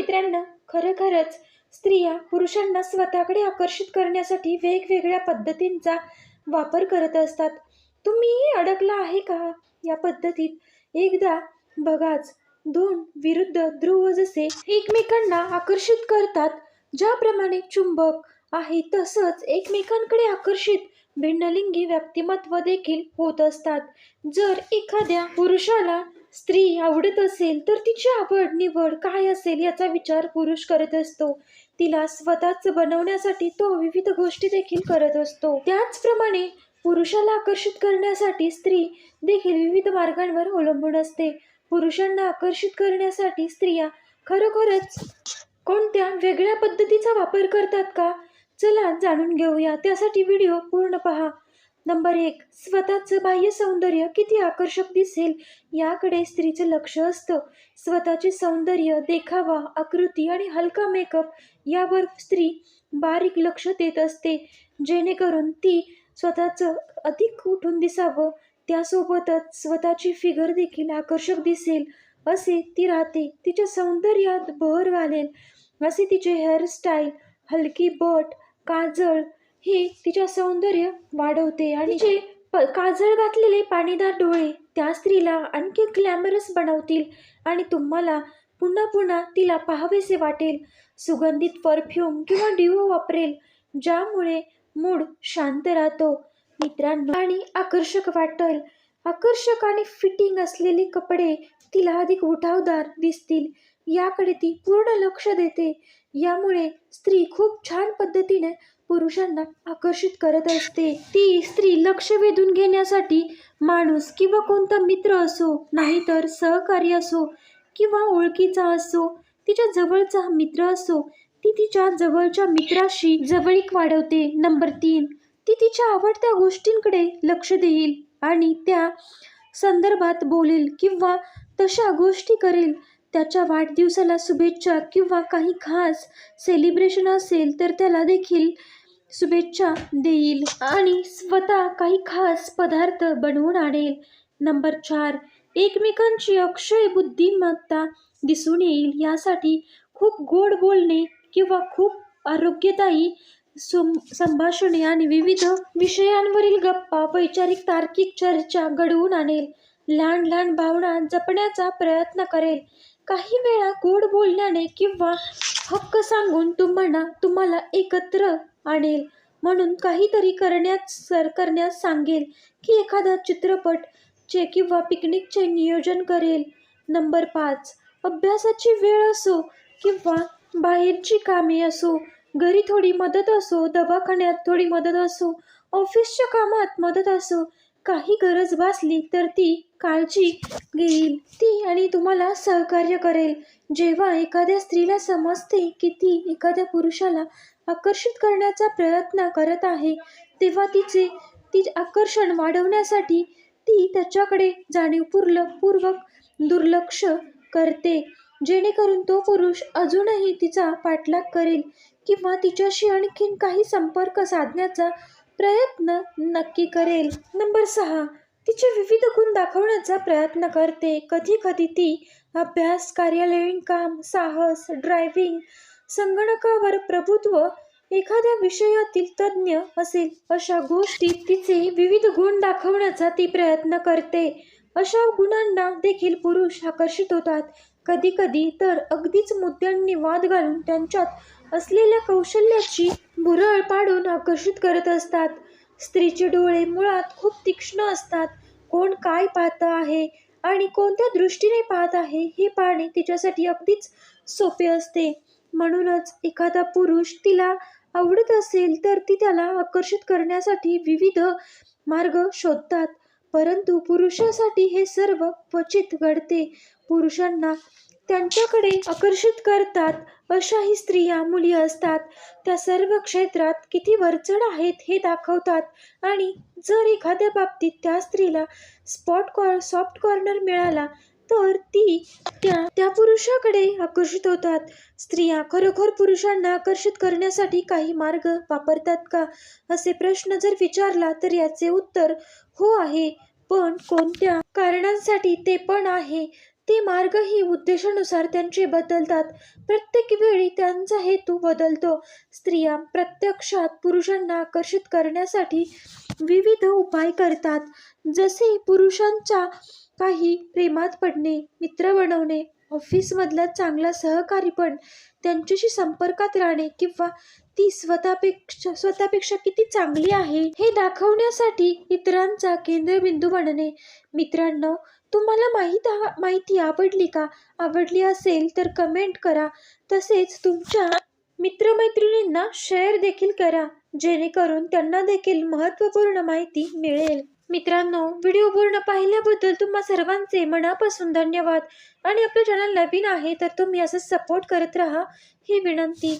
मित्रांनो खरोखरच स्त्रिया पुरुषांना स्वतःकडे आकर्षित करण्यासाठी वेगवेगळ्या पद्धतींचा वापर करत असतात. तुम्हीही अडकला आहे का? या पद्धतीत एकदा बघाच दोन विरुद्ध ध्रुव जसे एकमेकांना आकर्षित करतात ज्याप्रमाणे चुंबक आहे तसंच एकमेकांकडे आकर्षित भिन्नलिंगी व्यक्तिमत्व देखील होत असतात. जर एखाद्या पुरुषाला स्त्री आवडत असेल तर तिची आवड निवड काय असेल याचा विचार पुरुष करत असतो. तिला स्वतःच बनवण्यासाठी तो विविध गोष्टी देखील करत असतो. त्याचप्रमाणे पुरुषाला आकर्षित करण्यासाठी स्त्री देखील विविध मार्गांवर अवलंबून असते. पुरुषांना आकर्षित करण्यासाठी स्त्रिया खरोखरच कोणत्या वेगळ्या पद्धतीचा वापर करतात का? चला जाणून घेऊया. त्यासाठी व्हिडिओ पूर्ण पहा. नंबर एक स्वतःचं बाह्य सौंदर्य किती आकर्षक दिसेल याकडे स्त्रीचं लक्ष असतं. स्वतःचे सौंदर्य देखावा आकृती आणि हलका मेकअप यावर स्त्री बारीक लक्ष देत असते. जेणेकरून ती स्वतःचं अधिक उठून दिसावं त्यासोबतच स्वतःची फिगर देखील आकर्षक दिसेल. असे ती राहते. तिच्या सौंदर्यात भर घालेल. असे तिचे हेअरस्टाईल हलकी बट काजळ हे तिच्या सौंदर्य वाढवते आणि जे प- काजळ घातलेले पाणीदार डोळे त्या स्त्रीला आणखी ग्लॅमरस बनवतील आणि तुम्हाला पुन्हा पुन्हा तिला पाहावेसे वाटेल. सुगंधित परफ्यूम किंवा डिओ वापरेल ज्यामुळे मूड शांत राहतो. मित्रांनो आणि आकर्षक वाटेल. आकर्षक आणि फिटिंग असलेले कपडे तिला अधिक उठावदार दिसतील. याकडे ती पूर्ण लक्ष देते. यामुळे स्त्री खूप छान पद्धतीने पुरुषांना आकर्षित करत असते. ती स्त्री लक्ष वेधून घेण्यासाठी माणूस किंवा कोणता मित्र असो नाहीतर सहकारी असो किंवा ओळखीचा असो तिच्या जवळचा मित्र असो ती तिच्या जवळच्या मित्राशी जवळीक वाढवते. नंबर तीन ती तिच्या आवडत्या गोष्टींकडे लक्ष देईल आणि त्या संदर्भात बोलेल किंवा तशा गोष्टी करेल. त्याच्या वाढदिवसाला शुभेच्छा किंवा काही खास सेलिब्रेशन असेल तर त्याला देखील शुभेच्छा देईल आणि स्वतः काही खास पदार्थ बनवून आणेल. नंबर चार एकमेकांची अक्षय बुद्धिमत्ता दिसून येईल. यासाठी खूप गोड बोलणे किंवा खूप आरोग्यदायी सं संभाषणे आणि विविध विषयांवरील गप्पा वैचारिक तार्किक चर्चा घडवून आणेल. लहान लहान भावना जपण्याचा प्रयत्न करेल. काही वेळा गोड बोलण्याने किंवा हक्क सांगून तुम्हाला तुम्हाला एकत्र आणेल. म्हणून काहीतरी करण्यास सर करण्यास सांगेल की एखादा चित्रपटचे किंवा पिकनिकचे नियोजन करेल. नंबर पाच अभ्यासाची वेळ असो किंवा बाहेरची कामे असो घरी थोडी मदत असो दवाखान्यात थोडी मदत असो ऑफिसच्या कामात मदत असो काही गरज भासली तर ती काळजी घेईल. ती आणि तुम्हाला सहकार्य करेल. जेव्हा एखाद्या स्त्रीला समजते की ती एखाद्या पुरुषाला आकर्षित करण्याचा प्रयत्न करत आहे तेव्हा तिचे ती आकर्षण वाढवण्यासाठी ती त्याच्याकडे जाणीवपूर्वक दुर्लक्ष करते. जेणेकरून तो पुरुष अजूनही तिचा पाठलाग करेल किंवा तिच्याशी आणखीन काही संपर्क साधण्याचा प्रयत्न नक्की करेल. नंबर सहा. तिचे विविध गुण दाखवण्याचा प्रयत्न करते. कधी कधी ती अभ्यास कार्यालयीन काम साहस ड्रायव्हिंग संगणकावर प्रभुत्व एखाद्या विषयातील तज्ज्ञ असेल अशा गोष्टीत तिचे विविध गुण दाखवण्याचा ती प्रयत्न करते. अशा गुणांना देखील पुरुष आकर्षित होतात. कधी कधी तर अगदीच मुद्द्यांनी वाद घालून त्यांच्यात असलेल्या कौशल्याची भुरळ पाडून आकर्षित करत असतात. स्त्रीचे डोळे मुळात खूप तीक्ष्ण असतात. कोण काय पाहत आहे आणि कोणत्या दृष्टीने पाहत आहे हे पाहणे तिच्यासाठी अगदीच सोपे असते. म्हणूनच एखादा पुरुष तिला आवडत असेल तर ती त्याला आकर्षित करण्यासाठी विविध मार्ग शोधतात. परंतु पुरुषासाठी हे सर्व क्वचित घडते. पुरुषांना त्यांच्याकडे आकर्षित करतात अशाही स्त्रिया मुली असतात. त्या सर्व क्षेत्रात किती वरचढ आहेत हे दाखवतात. आणि जर एखाद्या बाबतीत त्या स्त्रीला स्पॉट कॉर सॉफ्ट कॉर्नर मिळाला तर ती त्या त्या पुरुषाकडे आकर्षित होतात. स्त्रिया खरोखर पुरुषांना आकर्षित करण्यासाठी काही मार्ग वापरतात का? असे प्रश्न जर विचारला तर याचे उत्तर हो आहे. पण कोणत्या कारणांसाठी ते पण आहे? ते मार्गही उद्देशानुसार त्यांचे बदलतात. प्रत्येक वेळी त्यांचा हेतू बदलतो. स्त्रिया प्रत्यक्षात पुरुषांना आकर्षित करण्यासाठी विविध उपाय करतात. जसे पुरुषांच्या काही प्रेमात पडणे मित्र बनवणे ऑफिसमधला चांगला सहकारी पण त्यांच्याशी संपर्कात राहणे किंवा ती स्वतःपेक्षा स्वतःपेक्षा किती चांगली आहे हे दाखवण्यासाठी इतरांचा केंद्रबिंदू बनणे मित्रांनो तुम्हाला माहीत माहिती आवडली का? आवडली असेल तर कमेंट करा. तसेच तुमच्या मित्रमैत्रिणींना शेअर देखील करा जेणेकरून त्यांना देखील महत्त्वपूर्ण माहिती मिळेल. मित्रांनो व्हिडिओ पूर्ण पाहिल्याबद्दल तुम्हा सर्वांचे मनापासून धन्यवाद. आणि आपलं चॅनल नवीन आहे तर तुम्ही असं सपोर्ट करत राहा ही विनंती.